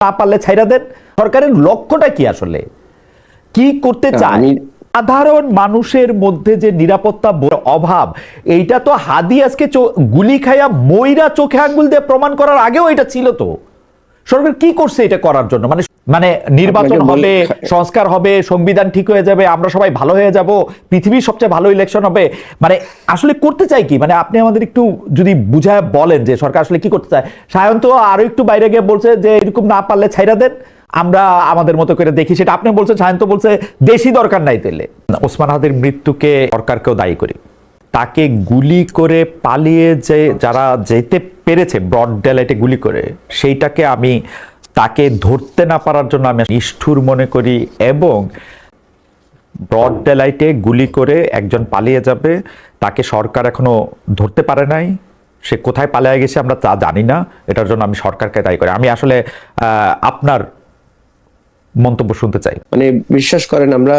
না পারলে ছাইরা দেন। সরকারের লক্ষ্যটা কি আসলে? কি করতে চায়? সাধারণ মানুষের মধ্যে যে নিরাপত্তা অভাব এইটা তো হাদি আজকে গুলি খাইয়া মইরা চোখে আঙ্গুল দিয়ে প্রমাণ করার আগেও এটা ছিল তো। সরকার কি করছে এটা করার জন্য? মানে মানে নির্বাচন হবে সংস্কার হবে সংবিধান ঠিক হয়ে যাবে আমরা সবাই ভালো হয়ে যাব পৃথিবীর সবচেয়ে ভালো ইলেকশন হবে। মানে আসলে করতে চাই কি? মানে আপনি আমাদের একটু যদি বুঝায় বলেন যে সরকার আসলে কি করতে চায়। সায়ন তো আরও একটু বাইরে গিয়ে বলছে যে এরকম না পারলে ছাইরা দেন আমরা আমাদের মতো করে দেখি। সেটা আপনি বলছেন সায়ন্ত বলছে দেশি দরকার নাই তেলে ওসমান হাদির মৃত্যুকে সরকারকেও দায়ী করি। তাকে গুলি করে পালিয়ে যে যারা যেতে পেরেছে ব্রড ডেলাইটে গুলি করে সেইটাকে আমি তাকে ধরতে না পারার জন্য আমি নিষ্ঠুর মনে করি এবং ব্রড ডেলাইটে গুলি করে একজন পালিয়ে যাবে। তাকে সরকার এখনও ধরতে পারে নাই। সে কোথায় পালিয়ে গেছে আমরা তা জানি না। এটার জন্য আমি সরকারকে দায়ী করি। আমি আসলে আপনার মন্তব্য শুনতে চাই। মানে বিশ্বাস করেন আমরা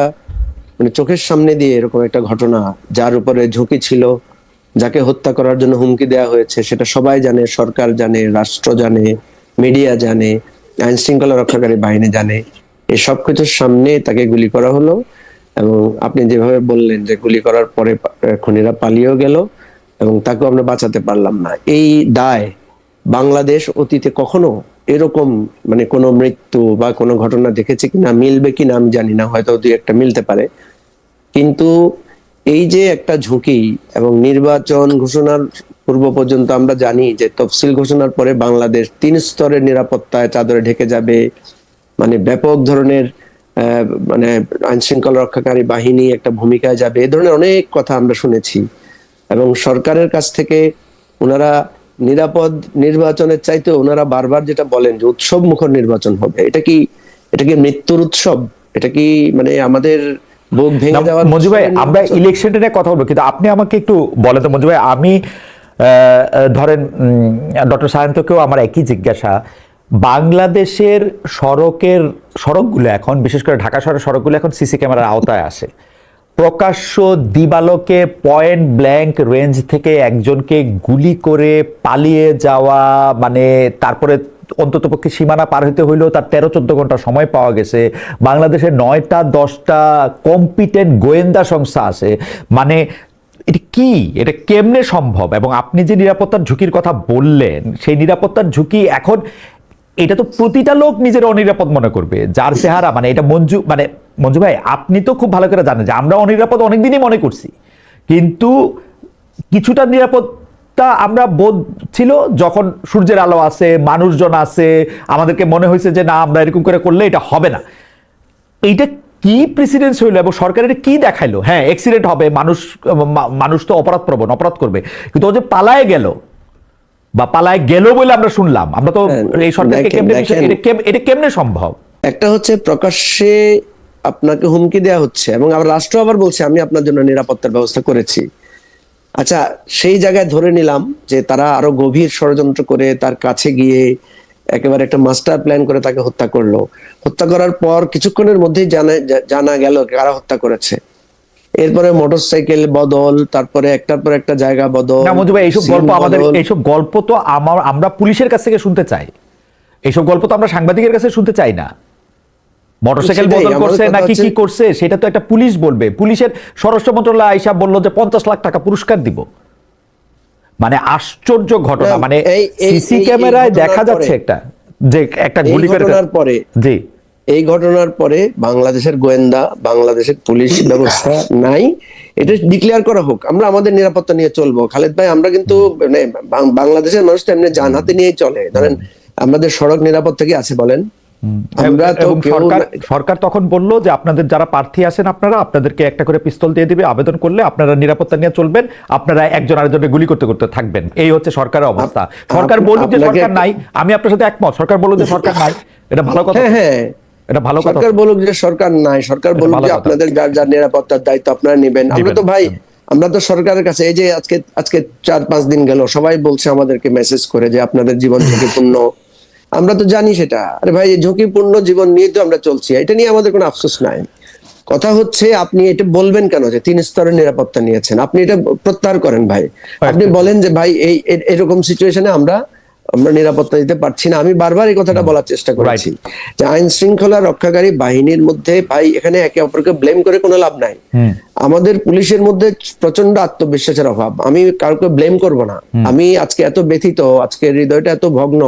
মানে চোখের সামনে দিয়ে এরকম একটা ঘটনা, যার উপরে ঝুঁকি ছিল, যাকে হত্যা করার জন্য হুমকি দেওয়া হয়েছে, সেটা সবাই জানে, সরকার জানে, রাষ্ট্র জানে, মিডিয়া জানে। আইন শৃঙ্খলা রক্ষাকারী বাহিনী জানে। এই সব কিছুর সামনে তাকে গুলি করা হলো এবং আপনি যেভাবে বললেন যে গুলি করার পরে খুনিরা পালিয়েও গেল এবং তাকেও আমরা বাঁচাতে পারলাম না। এই দায় বাংলাদেশ অতীতে কখনো এরকম মানে কোনো মৃত্যু বা কোনো ঘটনা দেখেছে কিনা, মিলবে কিনা আমি জানি না, হয়তো দুই একটা মিলতে পারে। কিন্তু এই যে একটা ঝুঁকি এবং নির্বাচন ঘোষণার পূর্ব পর্যন্ত আমরা জানি যে তফসিল ঘোষণার পরে বাংলাদেশ তিন স্তরের নিরাপত্তায় চাদরে ঢেকে যাবে। মানে ব্যাপক ধরনের মানে আইন শৃঙ্খলা রক্ষাকারী বাহিনী একটা ভূমিকায় যাবে। এ ধরনের অনেক কথা আমরা শুনেছি। এবং সরকারের কাছ থেকে ওনারা নিরাপদ নির্বাচনের চাইতে ওনারা বারবার যেটা বলেন যে উৎসব মুখর নির্বাচন হবে। এটা কি এটা কি মৃত্যুর উৎসব? এটা কি মানে আমাদের বুক ভেঙে যাওয়ার মঞ্জু ভাই আমরা? ইলেকশনটা কথা বলব কিন্তু আপনি আমাকে একটু বলেন তো মঞ্জু ভাই আমি ধরেন ডক্টর সায়ন্তকেও আমার একই জিজ্ঞাসা। বাংলাদেশের সড়কের সড়কগুলো এখন, বিশেষ করে ঢাকা শহরের সড়কগুলো এখন সিসি ক্যামেরার আওতায় আসে। প্রকাশ্য দিবালোকে পয়েন্ট ব্ল্যাঙ্ক রেঞ্জ থেকে একজনকে গুলি করে পালিয়ে যাওয়া মানে তারপরে অন্ততপক্ষে সীমানা পার হইতে হইলেও তার তেরো চোদ্দ ঘণ্টা সময় পাওয়া গেছে। বাংলাদেশের নয়টা দশটা কম্পিটেন্ট গোয়েন্দা সংস্থা আছে। মানে কি এটা কেমনে সম্ভব? এবং আপনি যে নিরাপত্তার ঝুঁকির কথা বললেন, সেই নিরাপত্তার ঝুঁকি এখন এটা তো প্রতিটা লোক নিজের অনিরাপদ মনে করবে। যার চেহারা মানে এটা মঞ্জু মানে মঞ্জু ভাই, আপনি তো খুব ভালো করে জানেন যে আমরা অনিরাপদ অনেকদিনই মনে করছি। কিন্তু কিছুটা নিরাপত্তা আমরা বোধ ছিল যখন সূর্যের আলো আছে মানুষজন আছে আমাদেরকে মনে হয়েছে যে না, আমরা এরকম করে করলে এটা হবে না। এইটা কি প্রেসিডেন্স হইল এবং সরকার এটা কি দেখাইলো? হ্যাঁ অ্যাক্সিডেন্ট হবে মানুষ মানুষ তো অপরাধ প্রবণ অপরাধ করবে। কিন্তু ও যে পালায় গেল বা পালায় গেল বলে আমরা শুনলাম আমরা তো হ্যাঁ, এই সরকারকে কেমনে এটা এটা কেমনে সম্ভব? একটা হচ্ছে প্রকাশ্যে আপনাকে হুমকি দেওয়া হচ্ছে এবং আবার রাষ্ট্র আবার বলছে আমি আপনার জন্য নিরাপত্তার ব্যবস্থা করেছি। আচ্ছা সেই জায়গায় ধরে নিলাম যে তারা আরও গভীর ষড়যন্ত্র করে তার কাছে গিয়ে একেবারে একটা মাস্টার প্ল্যান করে তাকে হত্যা করল। হত্যা করার পর কিছুক্ষণের মধ্যেই জানা জানা গেল কারা হত্যা করেছে। এরপরে মোটরসাইকেল বদল তারপরে একটার পর একটা জায়গা বদল না ভাই এইসব গল্প আমাদের এইসব গল্প তো আমার আমরা পুলিশের কাছ থেকে শুনতে চাই। এইসব গল্প তো আমরা সাংবাদিকের কাছে শুনতে চাই না। মোটরসাইকেল বদল করছে নাকি কি করছে সেটা তো একটা পুলিশ বলবে। পুলিশের স্বরাষ্ট্র মন্ত্রণালয় আইসা বলল যে পঞ্চাশ লাখ টাকা পুরস্কার দিব। মানে আশ্চর্য ঘটনা মানে সিসি ক্যামেরায় ঘটনার দেখা যাচ্ছে পরে- একটা যে একটা গুলি ঘটনার পরে জি। এই ঘটনার পরে বাংলাদেশের গোয়েন্দা বাংলাদেশের পুলিশ ব্যবস্থা নাই। এটা ডিক্লেয়ার করা হোক আমরা আমাদের নিরাপত্তা নিয়ে চলবো। খালেদ ভাই আমরা কিন্তু মানে বাংলাদেশের মানুষ তো এমনি জান হাতে নিয়েই চলে। ধরেন আমাদের সড়ক নিরাপত্তা কি আছে বলেন? সরকার তখন বলল যে আপনাদের যারা প্রার্থী আছেন আপনারা আপনাদেরকে একটা করে পিস্তল দিয়ে দিবে আবেদন করলে আপনারা নিরাপত্তা নিয়ে চলবেন আপনারা একজন আরেকজনের গুলি করতে করতে থাকবেন। এই হচ্ছে সরকারের অবস্থা। সরকার বলুক যে সরকার নাই আমি আপনার সাথে একমত। সরকার বলুক যে সরকার নাই এটা ভালো কথা। হ্যাঁ হ্যাঁ। এটা ভালো কথা। সরকার বলুক যে সরকার নাই সরকার বলুক যে আপনাদের যার যার নিরাপত্তার দায়িত্ব আপনারা নেবেন। আমরা তো ভাই। আমরা তো সরকারের কাছে এই যে আজকে আজকে চার পাঁচ দিন গেল সবাই বলছে আমাদেরকে মেসেজ করে যে আপনাদের জীবন ঝুঁকিপূর্ণ। আমরা তো জানি সেটা। আরে ভাই ঝুঁকিপূর্ণ জীবন নিয়ে তো আমরা চলছি। এটা নিয়ে আমাদের কোনো আফসোস নাই। কথা হচ্ছে আপনি এটা বলবেন কেন যে তিন স্তরের নিরাপত্তা নিয়েছেন? আপনি এটা প্রত্যাহার করেন ভাই। আপনি বলেন যে ভাই এই এরকম সিচুয়েশনে আমরা আমরা নিরাপত্তা দিতে পারছি না। আমি বারবার এই কথাটা বলার চেষ্টা করেছি। যে আইন শৃঙ্খলা রক্ষাকারী বাহিনীর মধ্যে ভাই এখানে একে অপরকে ব্লেম করে কোনো লাভ নাই। আমাদের পুলিশের মধ্যে প্রচণ্ড আত্মবিশ্বাসের অভাব। আমি কাউকে ব্লেম করব না। আমি আজকে এত ব্যথিত আজকে হৃদয়টা এত ভগ্ন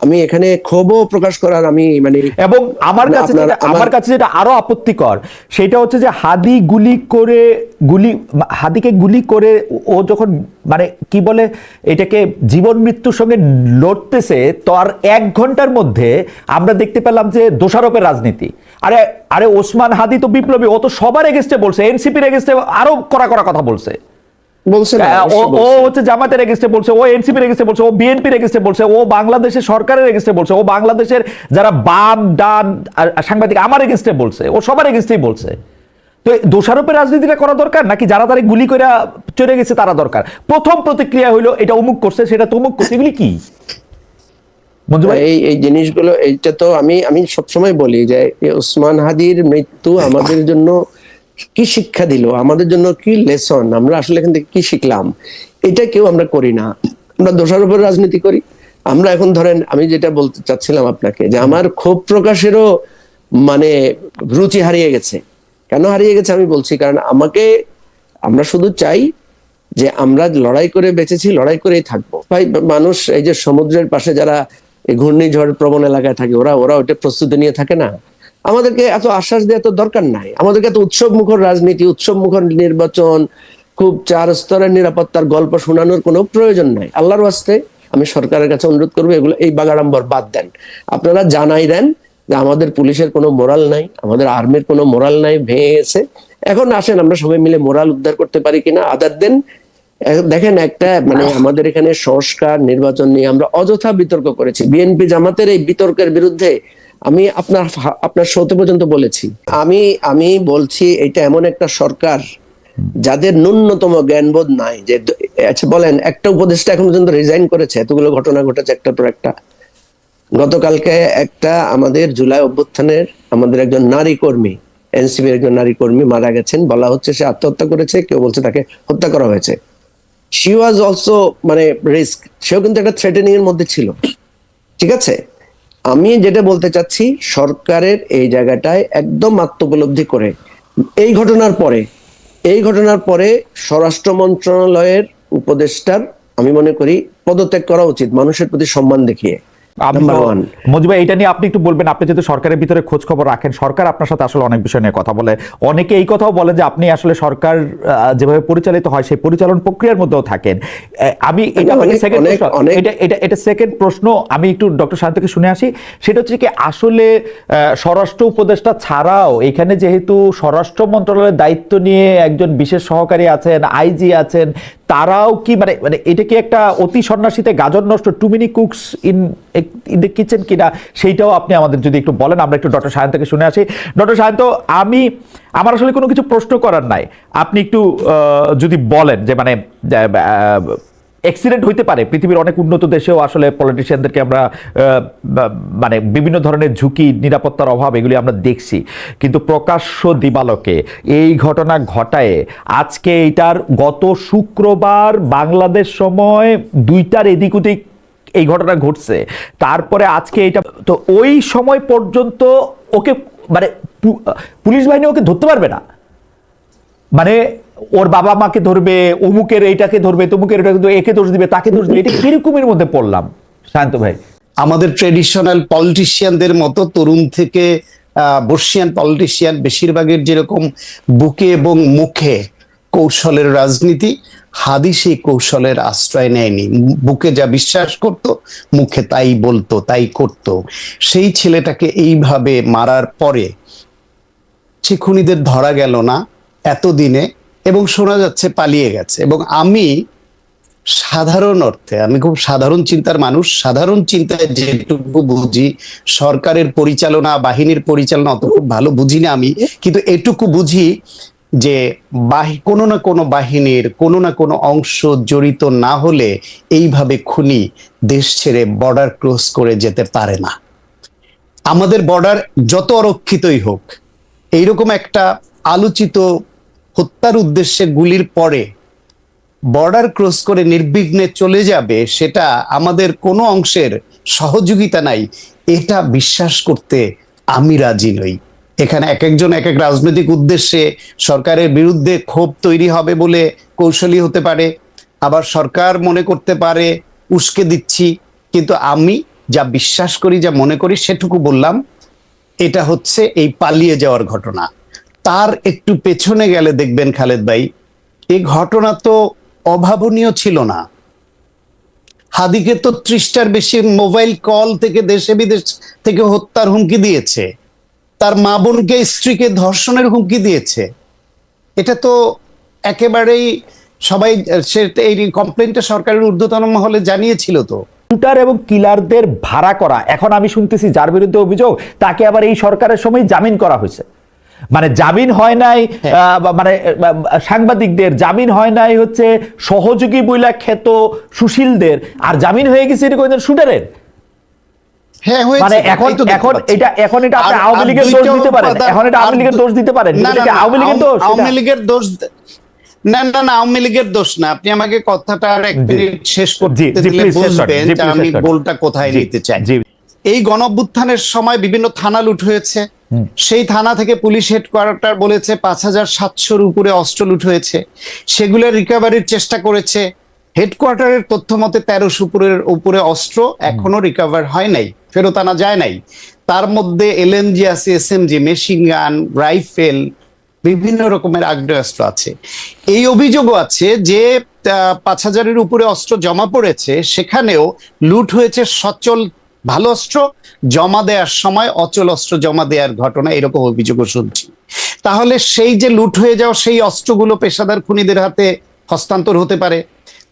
আমি এখানে ক্ষোভও প্রকাশ করার আমি মানে এবং আমার কাছে আমার- আমার কাছে যেটা আরও আপত্তিকর সেটা হচ্ছে যে হাদি গুলি করে গুলি হাদিকে গুলি করে ও যখন মানে কি বলে এটাকে জীবন মৃত্যুর সঙ্গে লড়তেছে তো আর এক ঘণ্টার মধ্যে আমরা দেখতে পেলাম যে দোষারোপের রাজনীতি। আরে আরে ওসমান হাদি তো বিপ্লবী ও তো সবার এগেস্টে বলছে এনসিপির এগেস্টে আরও করা করা কথা বলছে। বলছে ও ও হচ্ছে জামাতের এগেস্টে বলছে ও এনসিপির এগেস্টে বলছে ও বিএনপির এগেস্টে বলছে ও বাংলাদেশের সরকারের এগেস্টে বলছে ও বাংলাদেশের যারা বাম ডান আর সাংবাদিক আমার এগেস্টে বলছে ও সবার এগেস্টেই বলছে। তো দোষারোপের রাজনীতিটা করা দরকার নাকি যারা তারা গুলি করে চলে গেছে তারা দরকার? প্রথম প্রতিক্রিয়া হইল এটা অমুক করছে সেটা তো অমুক করছে এগুলি কি? এই এই জিনিসগুলো এইটা তো আমি আমি সবসময় বলি যে ওসমান হাদির মৃত্যু আমাদের জন্য কি শিক্ষা দিল? আমাদের জন্য কি লেসন আমরা আসলে এখান থেকে কি শিখলাম? এটা কেউ আমরা করি না। আমরা দোষার উপর রাজনীতি করি। আমরা এখন ধরেন, আমি যেটা বলতে চাচ্ছিলাম আপনাকে, যে আমার ক্ষোভ প্রকাশেরও মানে রুচি হারিয়ে গেছে। কেন হারিয়ে গেছে আমি বলছি, কারণ আমাকে, আমরা শুধু চাই যে আমরা লড়াই করে বেঁচেছি, লড়াই করেই থাকব। ভাই, মানুষ, এই যে সমুদ্রের পাশে যারা ঘূর্ণিঝড় প্রবণ এলাকায় থাকে, ওরা ওরা ওটা প্রস্তুতি নিয়ে থাকে না। আমাদেরকে এত আশ্বাস দেওয়া তো দরকার নাই। আমাদেরকে এত উৎসব মুখর রাজনীতি উৎসব মুখর নির্বাচন, খুব চার স্তরের নিরাপত্তার গল্প শোনানোর কোনো প্রয়োজন নাই। আল্লাহর ওয়াস্তে আমি সরকারের কাছে অনুরোধ করব, এগুলো এই বাগাড়ম্বর বাদ দেন। আপনারা জানাই দেন যে আমাদের পুলিশের কোনো মোরাল নাই, আমাদের আর্মির কোনো মোরাল নাই ভেঙে গেছে এখন আসেন, আমরা সবাই মিলে মোরাল উদ্ধার করতে পারি কিনা, আদার দেন। দেখেন একটা মানে আমাদের এখানে সংস্কার, নির্বাচন নিয়ে আমরা অযথা বিতর্ক করেছি। বিএনপি জামাতের এই বিতর্কের বিরুদ্ধে আমি আপনার আপনার শোতে পর্যন্ত বলেছি। আমি আমি বলছি এটা এমন একটা সরকার যাদের ন্যূনতম জ্ঞানবোধ নাই। যে আচ্ছা বলেন, একটা উপদেষ্টা এখন পর্যন্ত রিজাইন করেছে, এতগুলো ঘটনা ঘটেছে একটার পর একটা। গতকালকে একটা আমাদের জুলাই অভ্যুত্থানের আমাদের একজন নারী কর্মী, এনসিপির একজন নারী কর্মী মারা গেছেন। বলা হচ্ছে সে আত্মহত্যা করেছে, কেউ বলছে তাকে হত্যা করা হয়েছে। শি ওয়াজ অলসো মানে রিস্ক সেও কিন্তু একটা থ্রেটেনিং এর মধ্যে ছিল। ঠিক আছে? আমি যেটা বলতে চাচ্ছি, সরকারের এই জায়গাটায় একদম আত্মপলব্ধি করে। এই ঘটনার পরে, এই ঘটনার পরে স্বরাষ্ট্র মন্ত্রণালয়ের উপদেষ্টার, আমি মনে করি, পদত্যাগ করা উচিত, মানুষের প্রতি সম্মান দেখিয়ে। ভাই এটা নিয়ে আপনি একটু বলবেন আপনি যেহেতু সরকারের ভিতরে খোঁজ খবর রাখেন সরকার আপনার সাথে আসলে অনেক বিষয় নিয়ে কথা বলে। অনেকে এই কথাও বলেন যে আপনি আসলে সরকার যেভাবে পরিচালিত হয় সেই পরিচালন প্রক্রিয়ার মধ্যেও থাকেন। আমি এটা সেকেন্ড প্রশ্ন। এটা এটা এটা সেকেন্ড প্রশ্ন। আমি একটু ডক্টর শান্তকে শুনে আসি। সেটা হচ্ছে কি আসলে স্বরাষ্ট্র উপদেষ্টা ছাড়াও এখানে যেহেতু স্বরাষ্ট্র মন্ত্রণালয়ের দায়িত্ব নিয়ে একজন বিশেষ সহকারী আছেন আইজি আছেন তারাও কি মানে মানে এটা কি একটা অতি সন্ন্যাসীতে গাজর নষ্ট too many cooks in in the kitchen কিনা? সেইটাও আপনি আমাদের যদি একটু বলেন, আমরা একটু ডক্টর সায়ন্তকে শুনে আসি। ডক্টর সায়ন্ত, আমি, আমার আসলে কোনো কিছু প্রশ্ন করার নাই। আপনি একটু যদি বলেন যে মানে অ্যাক্সিডেন্ট হইতে পারে। পৃথিবীর অনেক উন্নত দেশেও আসলে পলিটিশিয়ানদেরকে আমরা মানে বিভিন্ন ধরনের ঝুঁকি, নিরাপত্তার অভাব এগুলি আমরা দেখছি। কিন্তু প্রকাশ্য দিবালকে এই ঘটনা ঘটায় আজকে এটার গত শুক্রবার বাংলাদেশ সময় দুইটার এদিক ওদিক এই ঘটনা ঘটছে। তারপরে আজকে এটা, তো ওই সময় পর্যন্ত ওকে মানে পুলিশ বাহিনী ওকে ধরতে পারবে না? মানে ওর বাবা মাকে ধরবে, অমুকের এইটাকে ধরবে, তমুকের এটাকে একে দোষ দিবে, তাকে দোষ দিবে, এটা কিরকমের মধ্যে পড়লাম? শান্ত ভাই। আমাদের ট্রেডিশনাল পলিটিশিয়ানদের মতো তরুণ থেকে বর্ষিয়ান পলিটিশিয়ান বেশিরভাগের যেরকম বুকে এবং মুখে কৌশলের রাজনীতি, হাদি সেই কৌশলের আশ্রয় নেয়নি। বুকে যা বিশ্বাস করত, মুখে তাই বলতো, তাই করত। সেই ছেলেটাকে এইভাবে মারার পরে সে খুনিদের ধরা গেল না, এতদিনে এবং শোনা যাচ্ছে পালিয়ে গেছে। এবং আমি সাধারণ অর্থে, আমি খুব সাধারণ চিন্তার মানুষ, সাধারণ চিন্তায় যেটুকু বুঝি, সরকারের পরিচালনা, বাহিনীর পরিচালনা অত খুব ভালো বুঝি না আমি, কিন্তু এটুকু বুঝি যে কোনো না কোনো বাহিনীর, কোনো না কোনো অংশ জড়িত না হলে এইভাবে খুনি দেশ ছেড়ে বর্ডার ক্রস করে যেতে পারে না। আমাদের বর্ডার যত অরক্ষিতই হোক, এইরকম একটা আলোচিত হত্যার উদ্দেশ্যে গুলির পরে বর্ডার ক্রস করে নির্বিঘ্নে চলে যাবে, সেটা আমাদের কোনো অংশের সহযোগিতা নাই। এটা বিশ্বাস করতে আমি রাজি নই। এখানে এক একজন এক এক রাজনৈতিক উদ্দেশ্যে সরকারের বিরুদ্ধে ক্ষোভ তৈরি হবে বলে কৌশলী হতে পারে, আবার সরকার মনে করতে পারে, উস্কে দিচ্ছি। কিন্তু আমি যা বিশ্বাস করি, যা মনে করি, সেটুকু বললাম, এটা হচ্ছে এই পালিয়ে যাওয়ার ঘটনা। তার একটু পেছনে গেলে দেখবেন খালেদ ভাই এই ঘটনা তো অভাবনীয় ছিল না। হাদিকে তো ত্রিশটার বেশি মোবাইল কল থেকে দেশে বিদেশ থেকে হত্যার হুমকি দিয়েছে। তার মা বোনকে, স্ত্রীকে ধর্ষণের হুমকি দিয়েছে। এটা তো একেবারেই সবাই, সে এই কমপ্লেনটা সরকারের ঊর্ধ্বতন মহলে জানিয়েছিল তো। শুটার এবং কিলারদের ভাড়া করা, এখন আমি শুনতেছি যার বিরুদ্ধে অভিযোগ, তাকে আবার এই সরকারের সময় জামিন করা হয়েছে। মানে জামিন হয় নাই আহ, মানে সাংবাদিকদের জামিন হয় নাই হচ্ছে সহযোগী বইলা খ্যাত সুশীলদের। আর জামিন হয়ে গেছে এরকম শুটারের হ্যাঁ মানে এখন তাই তো দেখতে এখন এটা এখন এটা আপনি আওয়ামী লীগের দোষ দিতে পারেন। উপাদান- এখন এটা আওয়ামী লীগের দোষ দিতে পারেন। না, না, না, আওয়ামী লীগের দোষ? আওয়ামী লীগের দোষ না না না আওয়ামী লীগের দোষ না। আপনি আমাকে কথাটা আর এক মিনিট শেষ করতে দিলে বুঝবেন আমি গোলটা কোথায় নিতে চাই। এই গণঅভ্যুত্থানের সময় বিভিন্ন থানা লুট হয়েছে। সেই থানা থেকে পুলিশ হেডকোয়ার্টার বলেছে পাঁচ হাজার সাতশোর উপরে অস্ত্র লুট হয়েছে। সেগুলো রিকভারির চেষ্টা করেছে। হেডকোয়ার্টারের তথ্য মতে তেরোশো উপরের উপরে অস্ত্র এখনও রিকভার হয় নাই ফেরত আনা যায় নাই। তার মধ্যে এলএনজি আছে S SMG machine gun rifle বিভিন্ন রকমের আগ্নেয়াস্ত্র আছে। এই অভিযোগও আছে যে পাঁচ হাজারের উপরে অস্ত্র জমা পড়েছে সেখানেও লুট হয়েছে সচল ভালো অস্ত্র জমা দেওয়ার সময় অচল অস্ত্র জমা দেওয়ার ঘটনা এরকম অভিযোগও শুনছি। তাহলে সেই যে লুট হয়ে যাওয়া সেই অস্ত্রগুলো পেশাদার খুনিদের হাতে হস্তান্তর হতে পারে।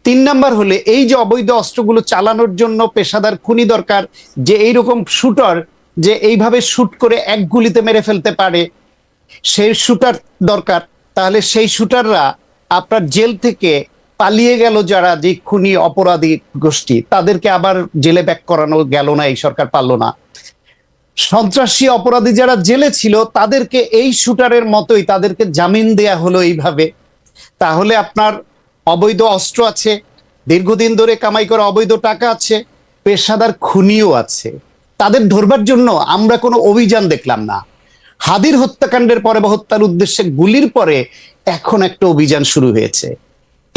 তিন নাম্বার হলে এই যে অবৈধ অস্ত্রগুলো চালানোর জন্য পেশাদার খুনি দরকার, যে এইরকম শুটার যে এইভাবে শুট করে এক গুলিতে মেরে ফেলতে পারে, সেই শুটার দরকার। তাহলে সেই শুটাররা আপনার জেল থেকে পালিয়ে গেল যারা যে খুনি অপরাধী গোষ্ঠী, তাদেরকে আবার জেলে ব্যাক করানো গেল না, এই সরকার পারল না। সন্ত্রাসী অপরাধী যারা জেলে ছিল, তাদেরকে এই শুটারের মতোই তাদেরকে জামিন দেয়া হলো এইভাবে। তাহলে আপনার অবৈধ অস্ত্র আছে, দীর্ঘদিন ধরে কামাই করা অবৈধ টাকা আছে, পেশাদার খুনিও আছে। তাদের ধরবার জন্য আমরা কোনো অভিযান দেখলাম না। হাদির হত্যাকাণ্ডের পরে বা হত্যার উদ্দেশ্যে গুলির পরে এখন একটা অভিযান শুরু হয়েছে।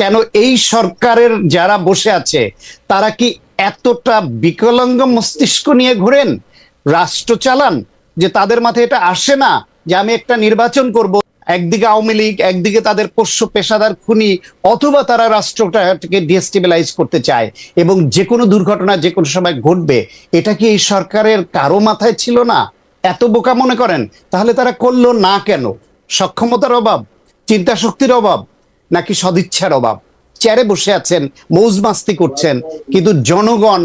কেন এই সরকারের যারা বসে আছে, তারা কি এতটা বিকলাঙ্গ মস্তিষ্ক নিয়ে ঘোরেন, রাষ্ট্র চালান, যে তাদের মাথায় এটা আসে না যে আমি একটা নির্বাচন করব, একদিকে আওয়ামী লীগ, একদিকে তাদের পোষ্য পেশাদার খুনি, অথবা তারা রাষ্ট্রটাকে ডিস্টেবিলাইজ করতে চায়, এবং যে কোনো দুর্ঘটনা যে কোনো সময় ঘটবে, এটা কি এই সরকারের কারও মাথায় ছিল না? এত বোকা মনে করেন? তাহলে তারা করল না কেন? সক্ষমতার অভাব চিন্তা শক্তির অভাব নাকি সদিচ্ছার অভাব? চেয়ারে বসে আছেন, মৌজ মাস্তি করছেন, কিন্তু জনগণ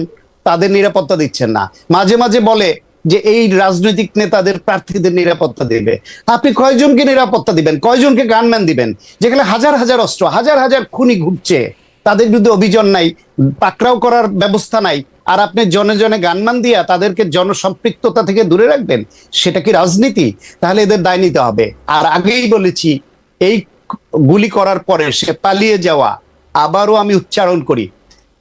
তাদের নিরাপত্তা দিচ্ছেন না। মাঝে মাঝে বলে যে এই রাজনৈতিক নেতাদের প্রার্থীদের নিরাপত্তা দেবে। আপনি কয়জনকে নিরাপত্তা দিবেন? কয়জনকে গানম্যান দিবেন? যেখানে হাজার হাজার অস্ত্র, হাজার হাজার খুনি ঘুরছে, তাদের বিরুদ্ধে অভিযান নাই, পাকড়াও করার ব্যবস্থা নাই, আর আপনি জনে জনে গানমান দিয়া তাদেরকে জনসম্পৃক্ততা থেকে দূরে রাখবেন, সেটা কি রাজনীতি? তাহলে এদের দায় নিতে হবে। আর আগেই বলেছি, এই গুলি করার পরে সে পালিয়ে যাওয়া, আবারও আমি উচ্চারণ করি।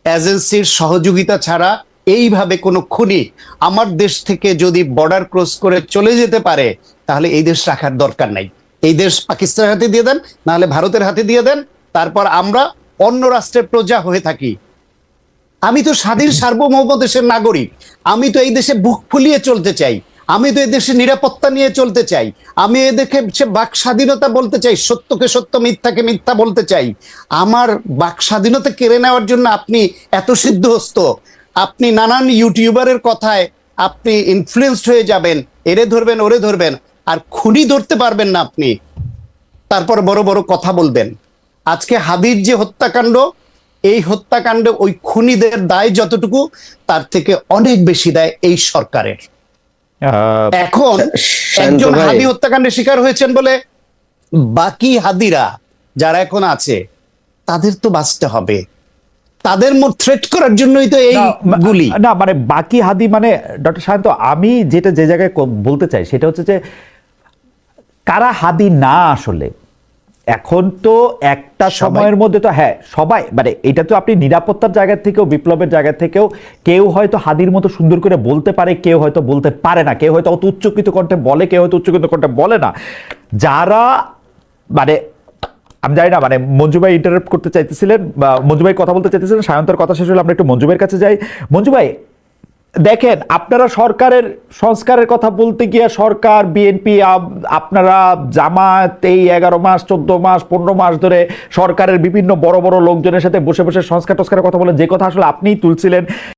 এজেন্সির সহযোগিতা ছাড়া এইভাবে কোনো খুনি আমার দেশ থেকে যদি বর্ডার ক্রস করে চলে যেতে পারে, তাহলে এই দেশ রাখার দরকার নাই। এই দেশ পাকিস্তানের হাতে দিয়ে দেন, নাহলে ভারতের হাতে দিয়ে দেন, তারপর আমরা অন্য রাষ্ট্রের প্রজা হয়ে থাকি। আমি তো স্বাধীন সার্বভৌম দেশের নাগরিক, আমি তো এই দেশে বুক ফুলিয়ে চলতে চাই। আমি তো এই দেশে নিরাপত্তা নিয়ে চলতে চাই। আমি এদেরকে বাক স্বাধীনতা বলতে চাই, সত্যকে সত্য, মিথ্যাকে মিথ্যা বলতে চাই। আমার বাক স্বাধীনতা কেড়ে নেওয়ার জন্য আপনি এত সিদ্ধহস্ত। আপনি নানান ইউটিউবারের কথায় আপনি ইনফ্লুয়েসড হয়ে যাবেন, এরে ধরবেন, ওরে ধরবেন, আর খুনি ধরতে পারবেন না আপনি। তারপর বড় বড় কথা বলবেন। আজকে হাদির যে হত্যাকাণ্ড, এই হত্যাকাণ্ডে ওই খুনিদের দায় যতটুকু, তার থেকে অনেক বেশি দায় এই সরকারের। এখন একজন হাদি হত্যাকাণ্ডের শিকার হয়েছেন বলে বাকি হাদিরা যারা এখন আছে তাদের তো বাঁচতে হবে। তাদের মধ্যে থ্রেট করার জন্যই তো এই গুলি। না মানে বাকি হাদি মানে ডক্টর শান্ত আমি যেটা যে জায়গায় বলতে চাই সেটা হচ্ছে যে কারা হাদি না আসলে এখন তো একটা সময়ের মধ্যে তো হ্যাঁ সবাই মানে এটা তো আপনি নিরাপত্তার জায়গা থেকেও বিপ্লবের জায়গা থেকেও কেউ হয়তো হাদির মতো সুন্দর করে বলতে পারে কেউ হয়তো বলতে পারে না কেউ হয়তো অত উচ্চকৃত কণ্ঠে বলে কেউ হয়তো উচ্চকৃত কণ্ঠে বলে না। যারা মানে আমি জানি না মানে মঞ্জু ভাই ইন্টারাপ্ট করতে চাইতেছিলেন বা মঞ্জু ভাই কথা বলতে চাইতেছিলেন সায়ন্তর কথা শেষ হলে আমরা একটু মঞ্জু ভাইয়ের কাছে যাই। মঞ্জু ভাই দেখেন, আপনারা সরকারের সংস্কারের কথা বলতে গিয়ে সরকার, বিএনপি আপনারা জামাত এই এগারো মাস, চোদ্দ মাস, পনেরো মাস ধরে সরকারের বিভিন্ন বড় বড় লোকজনের সাথে বসে বসে সংস্কার টস্কারের কথা বলে যে কথা আসলে আপনিই তুলছিলেন।